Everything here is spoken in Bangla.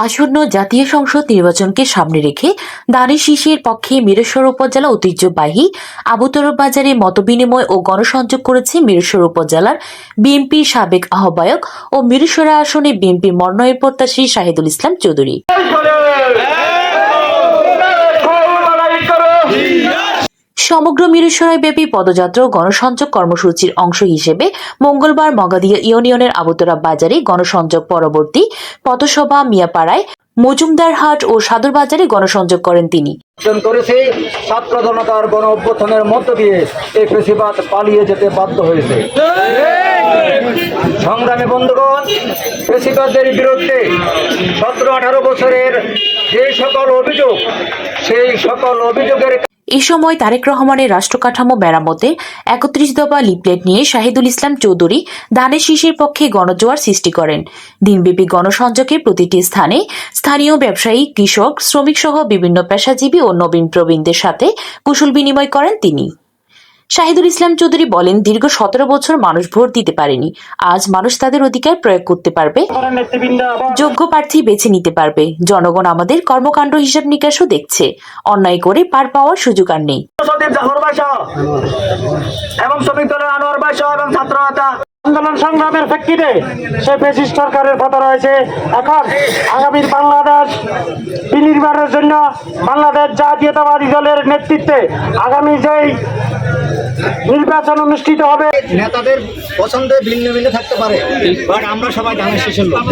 আসন্ন জাতীয় সংসদ নির্বাচনকে সামনে রেখে দানি শীষের পক্ষে মিরেশ্বর উপজেলা ঐতিহ্যবাহী আবুতর বাজারে মতবিনিময় ও গণসংযোগ করেছে মিরেশ্বর উপজেলার বিএনপির সাবেক আহ্বায়ক ও মিরেশ্বরা আসনে বিএনপির মনোনয়ন প্রত্যাশী শাহিদুল ইসলাম চৌধুরী। সমগ্র মিরেশ্বরায় ব্যাপী পদযাত্রা ও গণসংযোগ কর্মসূচির অংশ হিসেবে মঙ্গলবার মগাদিয়া ইউনিয়নের আবুতরা বাজারে গণসংযোগ পরবর্তী পথসভা মিয়াপাড়ায় মজুমদার হাট ও সাদর বাজারে গণসংযোগ করেন তিনি। অর্জন করেছে ছাত্র জনতার গণ অভ্যুত্থানের মধ্য দিয়ে এই কৃষিবাদ পালিয়ে যেতে বাধ্য হয়েছে। সংগ্রামী বন্ধুগণ কৃষিবাদের বিরুদ্ধে সতেরো আঠারো বছরের যে সকল অভিযোগ, সেই সকল অভিযোগের এ সময় তারেক রহমানের রাষ্ট্রকাঠামো মেরামতে একত্রিশ দফা লিপলেট নিয়ে শাহিদুল ইসলাম চৌধুরী ধানের শীষের পক্ষে গণজোয়ার সৃষ্টি করেন। দিনব্যাপী গণসংযোগে প্রতিটি স্থানে স্থানীয় ব্যবসায়ী, কৃষক শ্রমিক সহ বিভিন্ন পেশাজীবী ও নবীন প্রবীণদের সাথে কুশল বিনিময় করেন তিনি। শাহিদুল ইসলাম চৌধুরী বলেন, দীর্ঘ সতেরো বছর মানুষ ভোট দিতে পারেনি। আজ মানুষ তাদের অধিকার প্রয়োগ করতে পারবে। যোগ্য প্রার্থী বেছে নিতে পারবে। জনগণ আমাদের কর্মকাণ্ড হিসাব নিকাশও দেখছে। অন্যায় করে পার পাওয়ার সুযোগ আর নেই। এবং শ্রমিক আনোয়ার ছাত্র আন্দোলন সংগ্রামের প্রেক্ষিতে সে ব্রিটিশ সরকারের পথে রয়েছে। এখন আগামী বাংলাদেশ বিনির্মাণের জন্য বাংলাদেশ জাতীয়তাবাদী দলের নেতৃত্বে আগামী যেই নির্বাচন অনুষ্ঠিত হবে। নেতাদের পছন্দে ভিন্ন ভিন্ন থাকতে পারে বাট আমরা সবাই ধানের শেষের লোক।